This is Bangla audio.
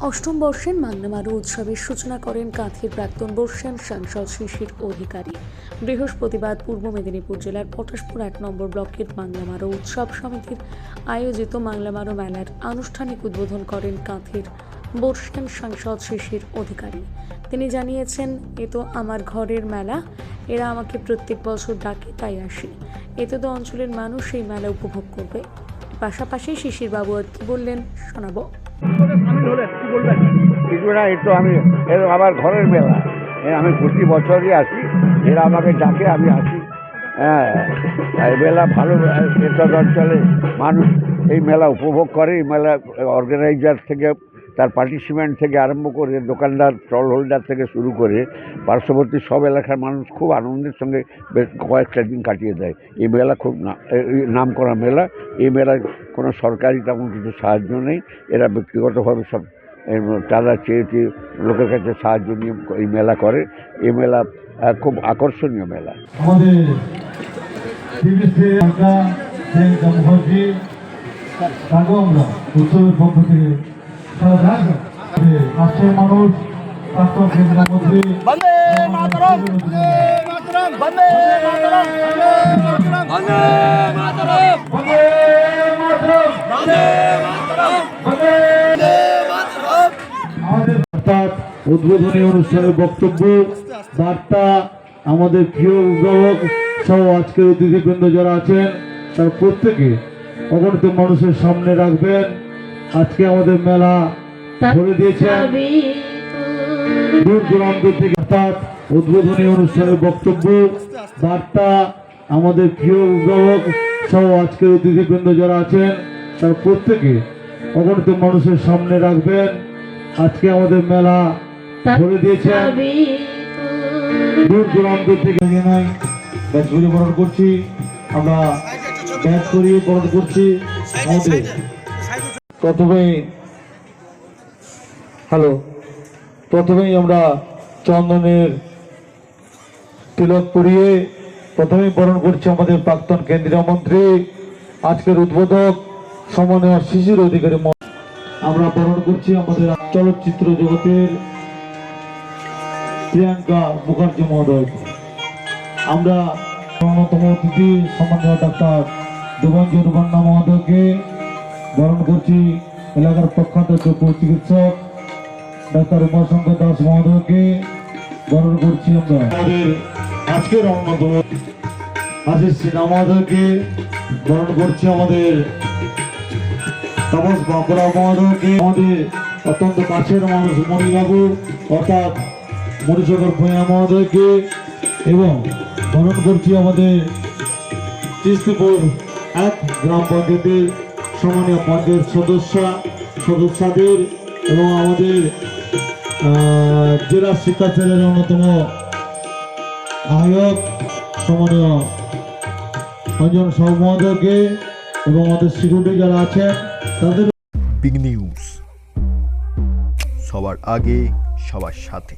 অষ্টম বর্ষের মান্নামারু উৎসবের সূচনা করেন কাঁথির প্রাক্তন বর্ষিয়ান সাংসদ শিশির অধিকারী। বৃহস্পতিবার পূর্ব মেদিনীপুর জেলার পটাশপুর এক নম্বর ব্লকের মাংলামারো উৎসব সমিতির আয়োজিত মাংলামারো মেলার আনুষ্ঠানিক উদ্বোধন করেন কাঁথির বর্ষিয়ান সাংসদ শিশির অধিকারী। তিনি জানিয়েছেন, এ তো আমার ঘরের মেলা, এরা আমাকে প্রত্যেক বছর ডাকে, তাই আসি। এতে তো অঞ্চলের মানুষ এই মেলা উপভোগ করবে। পাশাপাশি শিশির বাবু আর কি বললেন, শোনাবো। কিছু এই তো আমি এর আমার ঘরের মেলা। আমি প্রতি বছরই আসি। এরা আমাকে ডাকে, আমি আসি। হ্যাঁ মেলা ভালো এটা অঞ্চলে মানুষ এই মেলা উপভোগ করে, এই মেলা অর্গানাইজার থেকে তার পার্টিসিপেন্ট থেকে আরম্ভ করে দোকানদার, স্টল হোল্ডার থেকে শুরু করে পার্শ্ববর্তী সব এলাকার মানুষ খুব আনন্দের সঙ্গে কয়েকটা দিন কাটিয়ে দেয়। এই মেলা খুব নাম করা মেলা। এই মেলায় কোনো সরকারি তেমন কিছু সাহায্য নেই। এরা ব্যক্তিগতভাবে সব তারা চেয়ে চেয়ে লোকের কাছে সাহায্য নিয়ে এই মেলা করে। এই মেলা খুব আকর্ষণীয় মেলা। আমাদের পক্ষ থেকে রাষ্ট্রের মানুষ উদ্বোধনী অনুষ্ঠানের বক্তব্য, বার্তা, আমাদের প্রিয় উদ্ভাবক সহ আজকের অতিথিবৃন্দ যারা আছেন, তার প্রত্যেকে অগণিত মানুষের সামনে রাখবেন। আজকে আমাদের মেলা ভরে দিয়েছেন দূর দূরান্ত থেকে অর্থাৎ উদ্বোধনী অনুষ্ঠানের বক্তব্য বার্তা আমাদের প্রিয় অভিভাবক সহ আজকের অতিথিবৃন্দ যারা আছেন তার প্রত্যেকে অগণিত মানুষের সামনে রাখবেন। আজকে আমাদের মেলা ভরে দিয়েছেন দূর দূরান্ত থেকে ব্যাচ ঘুরে বরণ করছি। আমরা ব্যাচ করিয়ে বরণ করছি। আমাদের প্রথমেই হ্যালো প্রথমেই আমরা চন্দনের তিলক প্রথমেই বরণ করছি আমাদের প্রাক্তন কেন্দ্রীয় মন্ত্রী, আজকের উদ্বোধক সমন্বয় শিশির অধিকারী আমরা বরণ করছি আমাদের চলচ্চিত্র জগতের প্রিয়াঙ্কা মুখার্জি মহোদয়। আমরা অন্যতম অতিথি সম্মানীয় ডাক্তার দেবঞ্জন রুবান্না মহোদয়কে বরণ করছি এলাকার প্রখ্যাত যোগ্য চিকিৎসক, ডাক্তার উমাশঙ্কর দাস মহোদয়কে বরণ করছি আমরা। আমাদের আজকের অন্যতম মহোদয়কে বরণ করছি আমাদের তাপস বাঁকুড়া মহোদয়কে। আমাদের অত্যন্ত কাছের মানুষ মণিবাবু, অর্থাৎ মণিশঙ্কর ভূঁইয়া মহোদয়কে। এবং বরণ করছি আমাদের চিস্তিপুর এক গ্রাম পঞ্চায়েতের সম্মানীয় পঞ্চায়েত সদস্য, সদস্যদের এবং আমাদের জেলা শিক্ষা অন্যতম আয়োগ সম্মানীয় অঞ্জন সহ মহোদয়কে এবং আমাদের সিকিউরিটি যারা আছেন। তাদের বিগ নিউজ। সবার আগে, সবার সাথে।